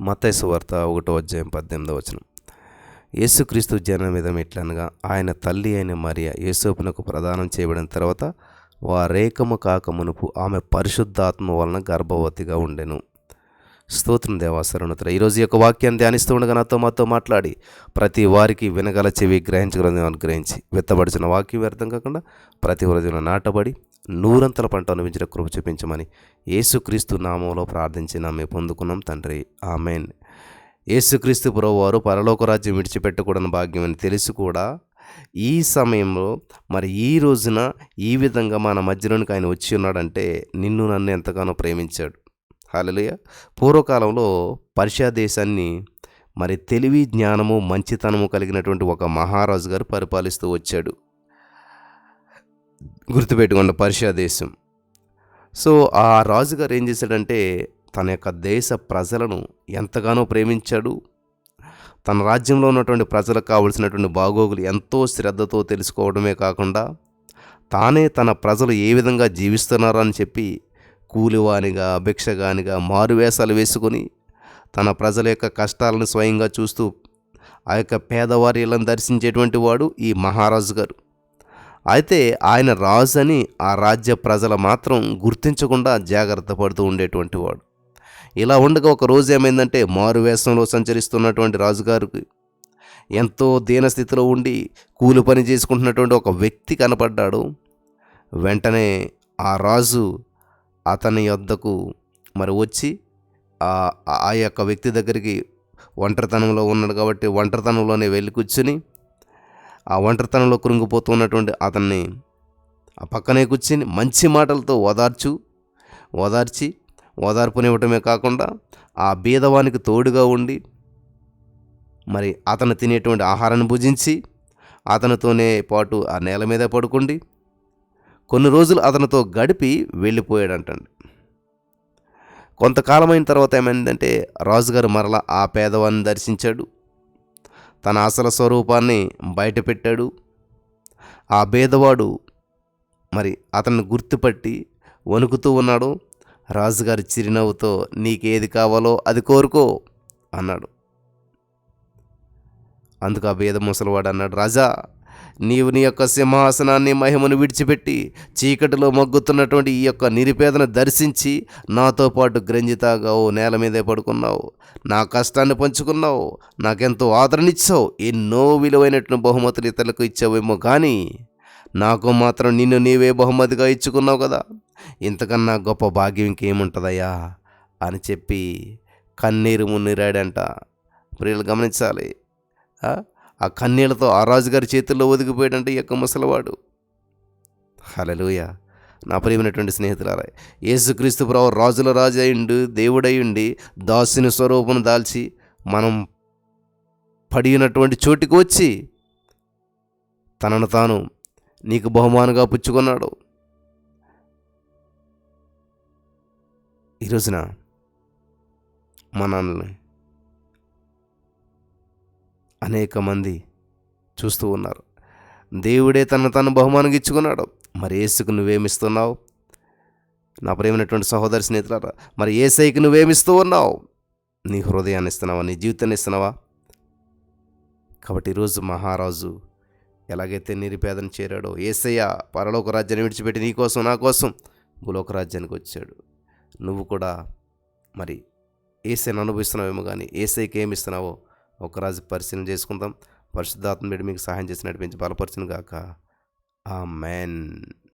మత్తైసు వార్త ఒకటో అధ్యాయం పద్దెనిమిదో వచనం. యేసుక్రీస్తు జనమిదం ఎట్లనగా ఆయన తల్లి అయిన మరియ యేసోపునకు ప్రదానం చేయబడిన తర్వాత వారేకము కాక మునుపు ఆమె పరిశుద్ధాత్మ వలన గర్భవతిగా ఉండెను. స్తోత్రం దేవాసరణుతుల ఈరోజు యొక్క వాక్యాన్ని ధ్యానిస్తూ ఉండగా నాతో మాతో మాట్లాడి ప్రతి వారికి వినగల చెవి గ్రహించగలని అనుగ్రహించి విత్తబడిచిన వాక్యం వ్యర్థం కాకుండా ప్రతి హృదయంలో నాటబడి నూరంతల పంట అనుభవించిన కృప చూపించమని యేసుక్రీస్తు నామంలో ప్రార్థించి మేము పొందుకున్నాం తండ్రి. ఆమెన్. యేసుక్రీస్తు పురవారు పరలోక రాజ్యం విడిచిపెట్టకూడని భాగ్యం అని తెలిసి కూడా ఈ సమయంలో మరి ఈ రోజున ఈ విధంగా మన మధ్యలోనికి ఆయన వచ్చి ఉన్నాడంటే నిన్ను నన్ను ఎంతగానో ప్రేమించాడు. హాలలుయ పూర్వకాలంలో పర్షియా దేశాన్ని మరి తెలివి జ్ఞానము మంచితనము కలిగినటువంటి ఒక మహారాజు గారు పరిపాలిస్తూ వచ్చాడు. గుర్తుపెట్టుకోండి పర్షియా దేశం. సో ఆ రాజుగారు ఏం చేశాడంటే తన యొక్క దేశ ప్రజలను ఎంతగానో ప్రేమించాడు. తన రాజ్యంలో ఉన్నటువంటి ప్రజలకు కావలసినటువంటి బాగోగులు ఎంతో శ్రద్ధతో తెలుసుకోవడమే కాకుండా తానే తన ప్రజలు ఏ విధంగా జీవిస్తున్నారని చెప్పి కూలివానిగా భిక్షగానిగా మారువేషాలు వేసుకొని తన ప్రజల యొక్క కష్టాలను స్వయంగా చూస్తూ ఆ యొక్క పేదవారి ఇళ్ళని దర్శించేటువంటి వాడు ఈ మహారాజు గారు అయితే ఆయన రాజు అని ఆ రాజ్య ప్రజల మాత్రం గుర్తించకుండా జాగ్రత్త పడుతూ ఉండేటువంటి వాడు. ఇలా ఉండగా ఒక రోజు ఏమైందంటే మారు వేషంలో సంచరిస్తున్నటువంటి రాజుగారికి ఎంతో దీనస్థితిలో ఉండి కూలి పని చేసుకుంటున్నటువంటి ఒక వ్యక్తి కనపడ్డాడు. వెంటనే ఆ రాజు అతని యొద్దకు మరి వచ్చి ఆ యొక్క వ్యక్తి దగ్గరికి ఒంటరితనంలో ఉన్నాడు కాబట్టి ఒంటరితనంలోనే వెళ్ళి కూర్చుని ఆ ఒంటరితనంలో కృంగిపోతున్నటువంటి అతన్ని ఆ పక్కనే కూర్చుని మంచి మాటలతో ఓదార్చు ఓదార్చి ఓదార్పునివ్వటమే కాకుండా ఆ బీదవానికి తోడుగా ఉండి మరి అతను తినేటువంటి ఆహారాన్ని భుజించి అతనితోనే పాటు ఆ నేల మీద పడుకోండి కొన్ని రోజులు అతనితో గడిపి వెళ్ళిపోయాడంటండి. కొంతకాలమైన తర్వాత ఏమైందంటే రాజుగారు మరలా ఆ పేదవాన్ని దర్శించాడు. తన అసలు స్వరూపాన్ని బయటపెట్టాడు. ఆ భేదవాడు మరి అతన్ని గుర్తుపట్టి వణుకుతూ ఉన్నాడు. రాజుగారి చిరునవ్వుతో నీకేది కావాలో అది కోరుకో అన్నాడు. అందుకు ఆ భేద ముసలివాడు అన్నాడు రాజా నీవు నీ యొక్క సింహాసనాన్ని మహిమను విడిచిపెట్టి చీకటిలో మగ్గుతున్నటువంటి ఈ యొక్క నిరుపేదను దర్శించి నాతో పాటు గ్రంజితాగావు నేల మీదే పడుకున్నావు. నా కష్టాన్ని పంచుకున్నావు. నాకెంతో ఆదరణిచ్చావు ఎన్నో విలువైనటువంటి బహుమతులు ఇతరులకు ఇచ్చావేమో కానీ నాకు మాత్రం నిన్ను నీవే బహుమతిగా ఇచ్చుకున్నావు కదా. ఇంతకన్నా గొప్ప భాగ్యం ఇంకేముంటుందయ్యా? అని చెప్పి కన్నీరు మున్నీరాడంట. ప్రియులు గమనించాలి. ఆ? కన్నీళ్ళతో ఆ రాజుగారి చేతుల్లో ఒదిగిపోయాడంటే ఈ యొక్క ముసలివాడు హలలుయ నా ప్రియమైనటువంటి స్నేహితులారా యేసుక్రీస్తు ప్రభు రాజుల రాజు అయిండు దేవుడయ్యుండి దాసుని స్వరూపం దాల్చి మనం పడినటువంటి చోటికి వచ్చి తనను తాను నీకు బహుమానంగా పుచ్చుకున్నాడు ఈరోజున మనల్ని అనేక మంది చూస్తూ ఉన్నారు. దేవుడే తనను తను బహుమానంగా ఇచ్చుకున్నాడు. మరి ఏసుకు నువ్వేమిస్తున్నావు? నా ప్రేమైనటువంటి సహోదరి స్నేహితులారా మరి ఏసైకి నువ్వేమిస్తూ ఉన్నావు? నీ హృదయాన్ని ఇస్తున్నావా? నీ జీవితాన్ని ఇస్తున్నావా? కాబట్టి ఈరోజు మహారాజు ఎలాగైతే నిరుపేదను చేరాడో ఏసయ్య పరలోక రాజ్యాన్ని విడిచిపెట్టి నీ కోసం నా కోసం భూలోక రాజ్యానికి వచ్చాడు. నువ్వు కూడా మరి ఏసైని అనుభవిస్తున్నావేమో కానీ ఏసైకి ఏమి ఇస్తున్నావో ఒక రాజు పరిశీలన చేసుకుందాం. పరిశుద్ధాత్మ మీకు సహాయం చేసి నడిపించి బలపరిచిన గాక ఆ మ్యాన్